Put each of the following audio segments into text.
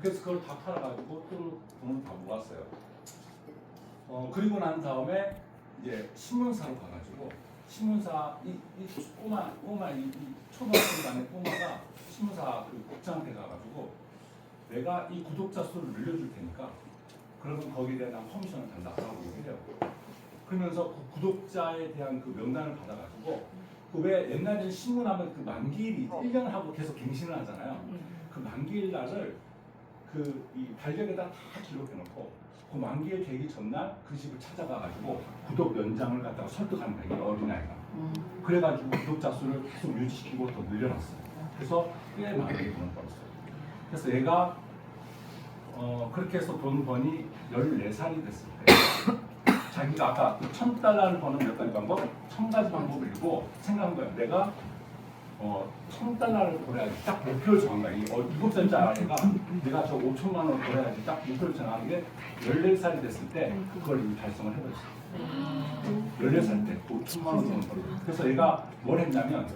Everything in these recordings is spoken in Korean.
그래서 그걸 다 팔아가지고 또 돈을 다 모았어요. 어 그리고 난 다음에 이제 신문사로 가가지고 신문사 이, 이 꼬마 꼬마 이, 이 초등학생 안에 꼬마가 신문사 그 국장한테 가가지고 내가 이 구독자 수를 늘려줄 테니까 그러면 거기에 대한 난 커미션을 달라고 얘기해요. 그러면서 그 구독자에 대한 그 명단을 받아가지고 그 왜 옛날에는 신문하면 그 만기일이 1년 하고 계속 갱신을 하잖아요. 그 만기일 날을 그 이 달력에다 다 기록해놓고 그 만기일 되기 전날 그 집을 찾아가가지고 구독 연장을 갖다가 설득하는 거예요. 이 어린아이가. 그래가지고 구독자 수를 계속 유지시키고 더 늘려놨어요. 그래서 꽤 많이 돈을 벌었어요. 그래서 얘가 어, 그렇게 해서 돈 버니 14살이 됐을 때 자기가 아까 그천 달러를 버는 몇 가지 방법, 천 가지 방법을 읽고 생각한 거예요. 내가 어, 천 달러를 벌어야지 딱 목표를 정한 거야. 이 어, 일곱 살짜리 아이가 내가 저 5천만 원을 벌어야지 딱 목표를 정하는 게 14살이 됐을 때 그걸 이미 달성을 해버렸어요. 14살 때 5천만 원 정도 벌어. 그래서 얘가 뭘 했냐면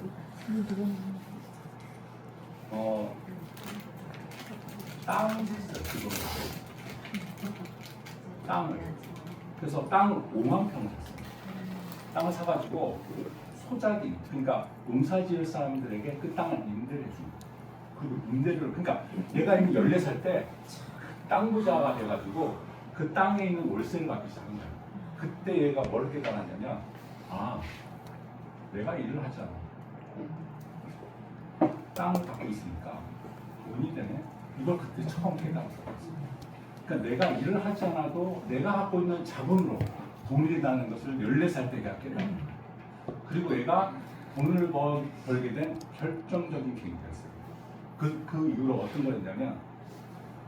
어, 땅을 샀어요. 땅을. 그래서 땅을 5만 평을 샀어요. 땅을 사가지고 소작이 그러니까 농사지을 사람들에게 그 땅을 임대를 해준 그리고 임대료를 그러니까 얘가 이미 14살 때 땅 부자가 돼가지고 그 땅에 있는 월세를 받기 시작한 거야. 그때 얘가 뭘 깨달았냐면 아 내가 일을 하잖아. 땅을 갖고 있으니까 돈이 되네. 이걸 그때 처음 깨달았어. 그러니까 내가 일을 하지 않아도 내가 갖고 있는 자본으로 돈이 된다는 것을 14살 때 깨달은 거야. 그리고 얘가 돈을 벌, 벌게 된 결정적인 계기였어요. 그, 그 이후로 어떤 거였냐면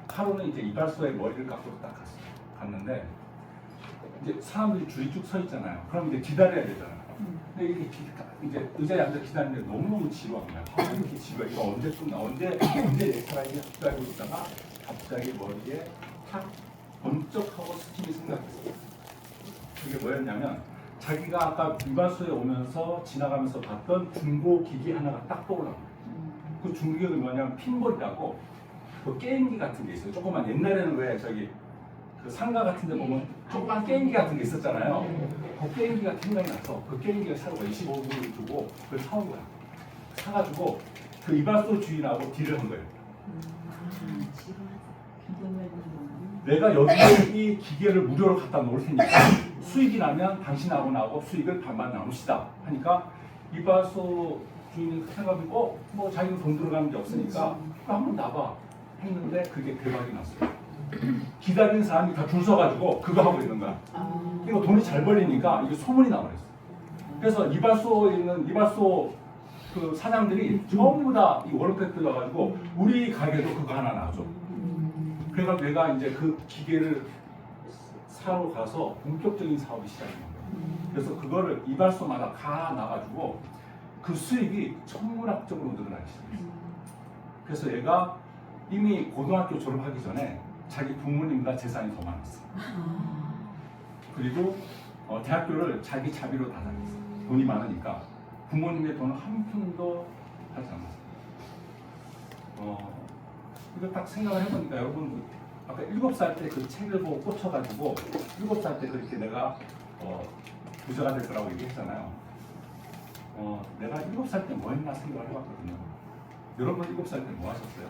하루는 이제 이발소에 머리를 깎고 딱 갔어요. 갔는데 이제 사람들이 줄이 쭉 서 있잖아요. 그럼 이제 기다려야 되잖아요. 근데 이렇게 기, 이제 의자에 앉아 기다리는데 너무너무 지루한 거야. 아, 이렇게 지루해. 이거 언제 끝나? 언제, 언제 내 차례지? 기다리고 있다가 갑자기 머리에 탁 번쩍하고 스팀이 생각했어요. 그게 뭐였냐면 자기가 아까 이발소에 오면서 지나가면서 봤던 중고 기기 하나가 딱 떠올라. 그 중고기가 뭐냐면 핀볼이라고 그 게임기 같은 게 있어요. 조그만 옛날에는 왜 저기 그 상가 같은 데 보면 조그만 게임기 같은 게 있었잖아요. 그 게임기가 생각이 나서 그 게임기를 사고 25불을 주고 그걸 사온 거야. 사가지고 그 이발소 주인하고 딜을 한 거예요. 내가 여기에 이 기계를 무료로 갖다 놓을 테니까 수익이 나면 당신하고 나하고 수익을 반반 나눕시다 하니까 이발소 주인이 생각하고 어? 뭐 자기는 돈 들어가는 게 없으니까 한번 나봐 했는데 그게 대박이 났어요. 기다리는 사람이 다 줄 서가지고 그거 하고 있는 거야. 이거 돈이 잘 벌리니까 이게 소문이 나버렸어. 그래서 이발소에 있는 이발소 그 사장들이 전부 다 이 월급팩 들어가지고 우리 가게도 그거 하나 놔줘. 그래서 내가 이제 그 기계를 사러 가서 본격적인 사업이 시작된 거예요. 그래서 그거를 이발소마다 가 나가지고 그 수익이 천문학적으로 늘어나기 시작했어요. 그래서 얘가 이미 고등학교 졸업하기 전에 자기 부모님보다 재산이 더 많았어요. 그리고 어, 대학교를 자기 자비로 다 다녔어요. 돈이 많으니까 부모님의 돈을 한 푼도 하지 않았어요. 어, 이거 딱 생각을 해보니까 여러분 아까 일곱 살 때 그 책을 보고 꽂혀가지고 일곱 살 때 그렇게 내가 어, 부자가 될 거라고 얘기했잖아요. 어, 내가 일곱 살 때 뭐 했나 생각을 해봤거든요. 여러분 일곱 살 때 뭐 하셨어요?